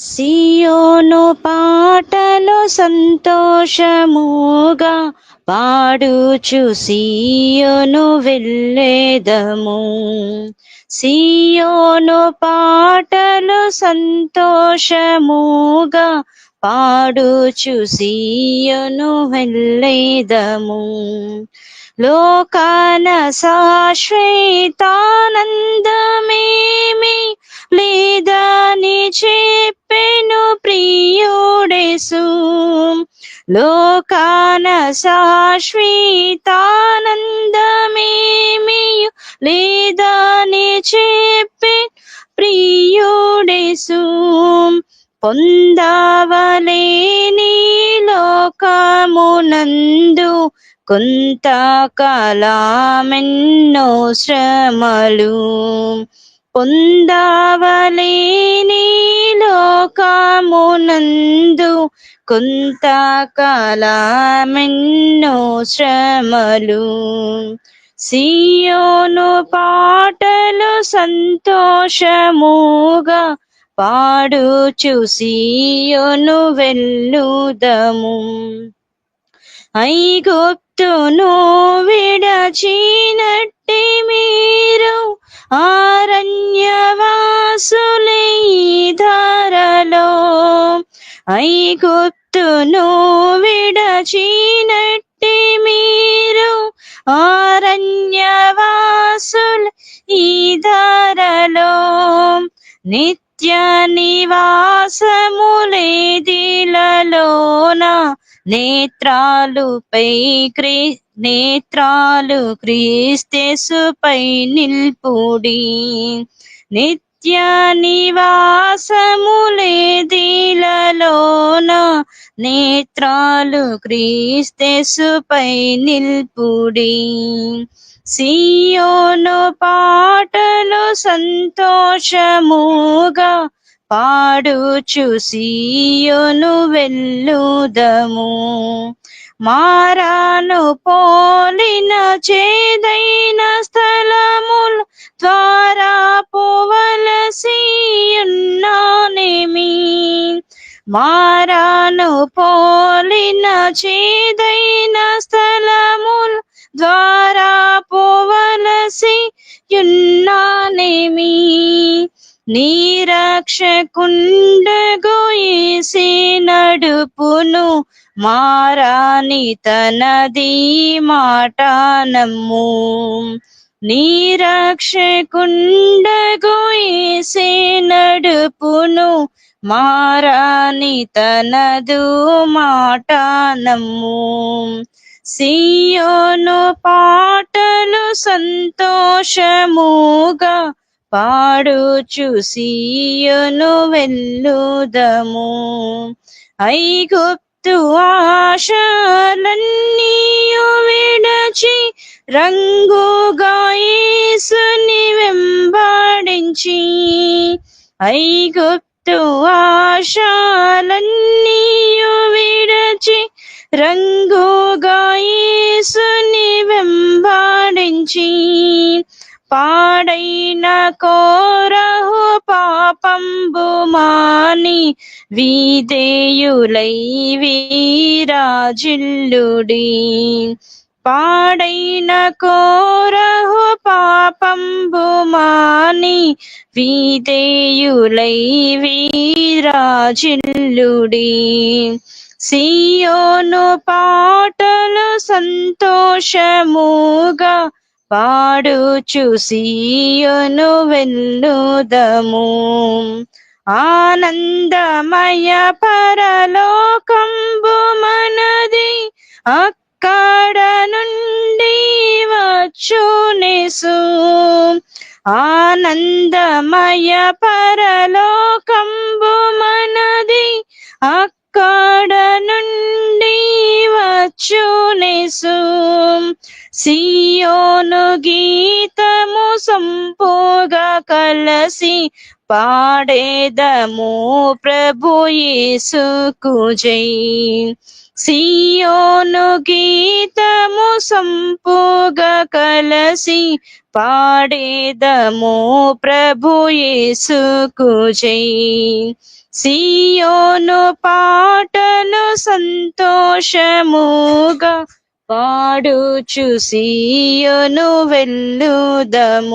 సియోను పాటలు సంతోషముగా పాడుచు సియోను వెళ్ళేదము సియోను పాటలు సంతోషముగా పాడుచు సియోను వెళ్ళేదము లోకాన శాశ్వతానందమేమి లేదని చెప్పెను లోకాన శాశ్వతానందమేమి లేదని చెప్పి ప్రియుడేసు. పొందవలేని లోకమునందు కొంతకాలమెన్నో శ్రమలు. పొందవలేని లోకమునందు కొంతకాలమెన్నో శ్రమలు. సియోను పాటలు సంతోషముగా పాడుచు సియోను వెళ్ళుదము ఐగుప్తును విడచినట్టి మీరు ఆరణ్యవాసులై ధరలో. ఐగుప్తును విడచినట్టి మీరు ఆరణ్యవాసులు ఈ ధరలో నిత్య నివాసములేదిలలోన నేత్రాలుపై క్రీ నేత్రాలు క్రీస్తేసుపై నిల్పుడి. నిత్య నివాసములే దిల్లలోన నేత్రాలు క్రీస్తెసుపై నిల్పుడి. సియోను పాటలు సంతోషముగా పాడుచు సియోను వెళ్ళుదము మారాను పోలిన చేదైన స్థలము మారాను పోలిన చేదైన స్థలములు ద్వారా పోవలసి యున్నానేమి నీరక్షకుండగోయేసి నడుపును మారాని తనది మాట నమ్ము. నీరక్షకుండగోయేసి నడుపును మారాని తనదు మాట నమ్ము. సియోను పాటలు సంతోషముగా పాడుచు సియోను వెళ్ళుదము ఐగుప్తు ఆశలన్నీయు విడచి రంగుగా యేసుని వెంబడించి. ఐగుప్తు ఆశలన్నీయు విడచి రంగుగా యేసుని వెంబడించి పాడైన కోరహు పాపంబు మాని వీదేయులై వీరాజిల్లుడి. పాడైన కోరహు పాపంబు మాని వీదేయులై వీరాజిల్లుడి. సియోను పాటలు సంతోషముగా పాడుచు సియోను వెళ్ళుదము ఆనందమయ పరలోకంబు మనది అక్కడ నుండి ఆనందమయ పరలోకంబు మనది అక్కడ నుండి వచ్చునేసు సియోను గీతము సంపోగా కలసి పాడేదము ప్రభు యేసుకు జై. సియోను గీతము సంపుగా కలసి పాడేదము ప్రభు యేసుకు జై. సియోను పాటను సంతోషముగా పాడుచు సియోను వెళ్ళుదము